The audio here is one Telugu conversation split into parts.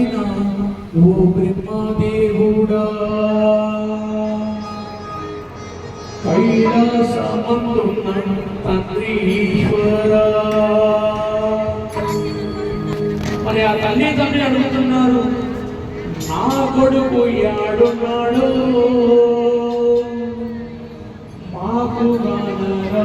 నాయన ఓ బ్రహ్మదేవుడా కైలాసమందున్న తండ్రి ఈశ్వరా మరి ఆ తల్లి తండ్రి అడుగుతున్నారు నా కొడుకు యాడున్నాడు మాకు గానరా?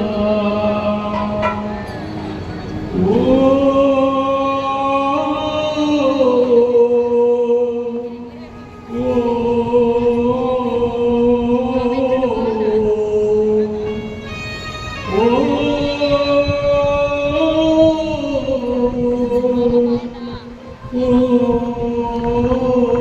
Oh.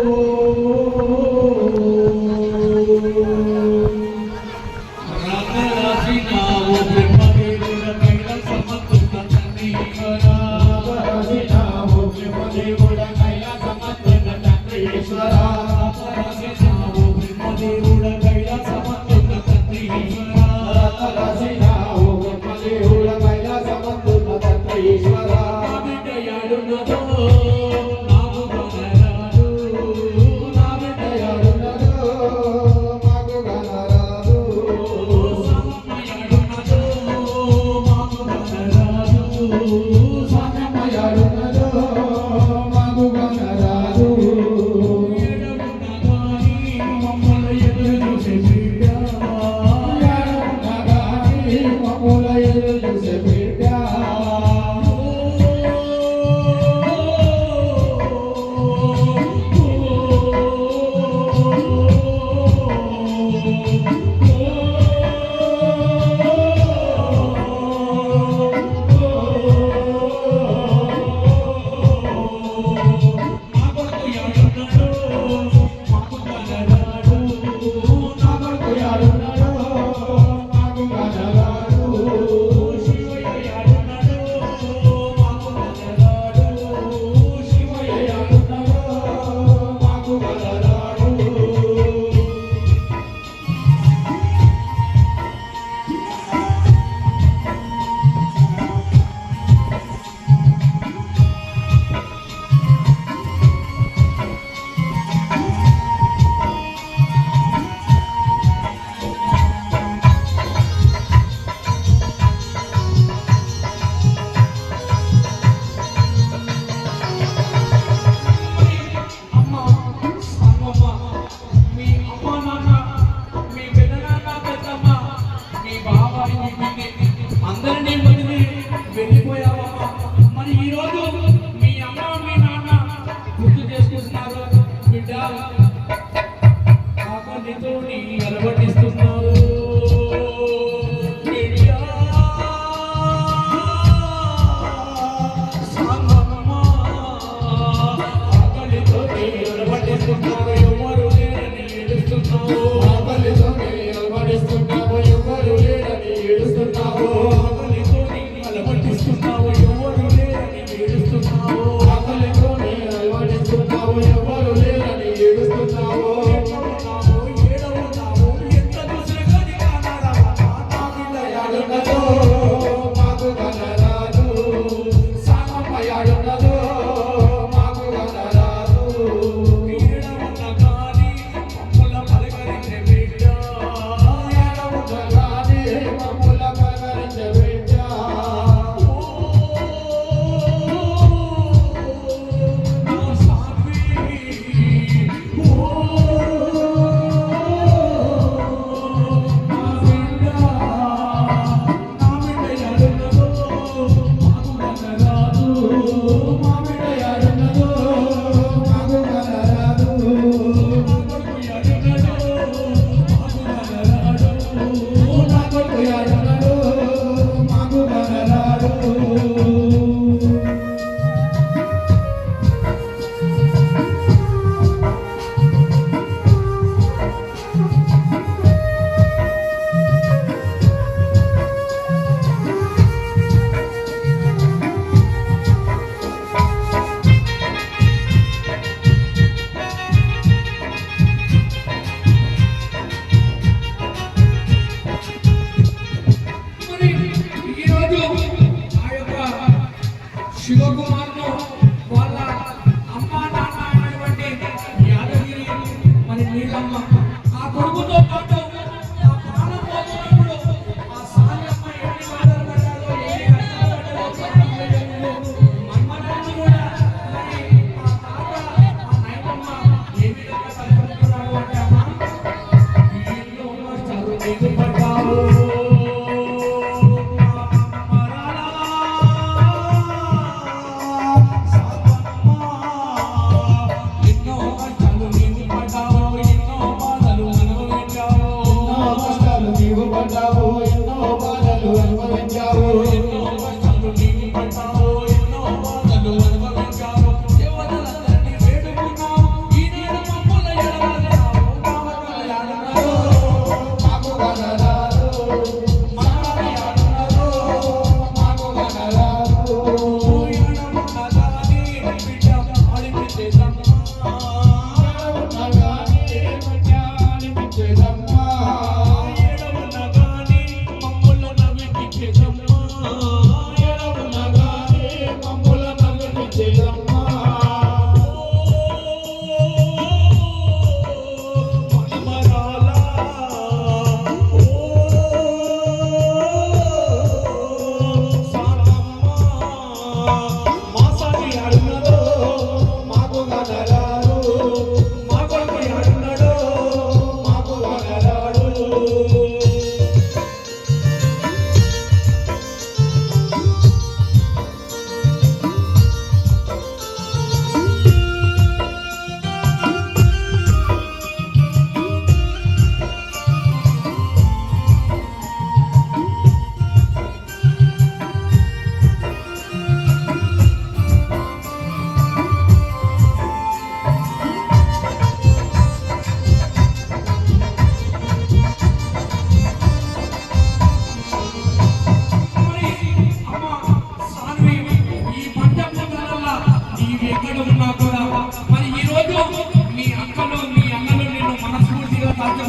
నిధుని అలవటిస్తున్నావు.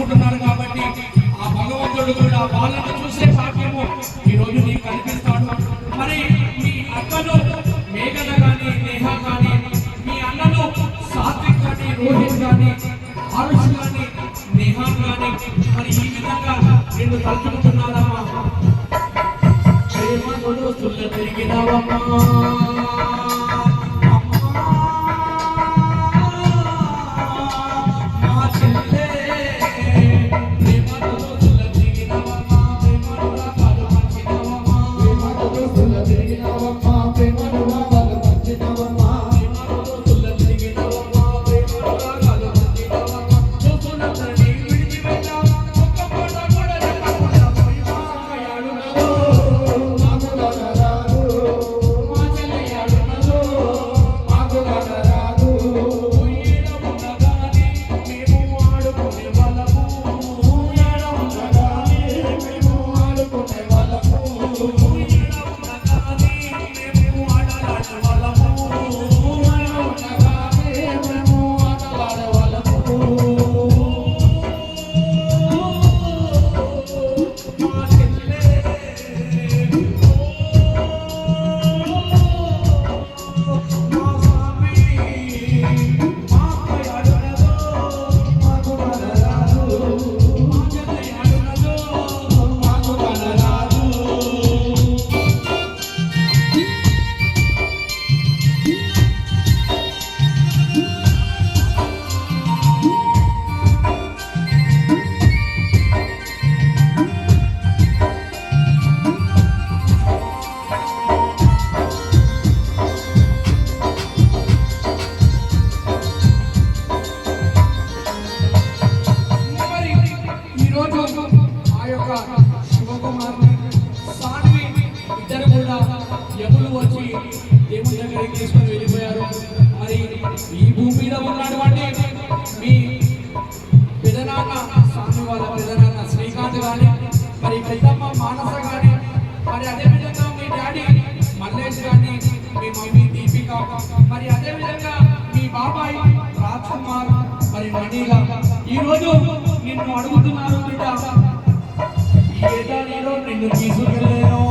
అనుకుంటున్నారు కాబట్టి ఆ భగవంతుడు కూడా వాళ్ళని చూసే భాగ్యము ఈ రోజు నీకు కనిపిస్తాడు. మరి మీ అక్కను మేఘన కానీ నేహ కానీ మీ అన్నలు సాత్విక్ కానీ రోహిత్ కానీ ఆరుష్ కానీ నేహ కానీ మరి ఈ విధంగా నేను తలుచుకుంటున్నానమ్మా ప్రేమ తిరిగినావమ్మా మరి అదే విధంగా మీ డాడీ మల్లేష్ గాని మీ మమ్మీ దీపిక మరి అదే విధంగా మీ బాబాయ్ రాజ్కుమార్ మరి మనీల ఈరోజు నిన్ను అడుగుతున్నారు బిడ్డ. ఏదో నిన్ను తీసుకెళ్ళాను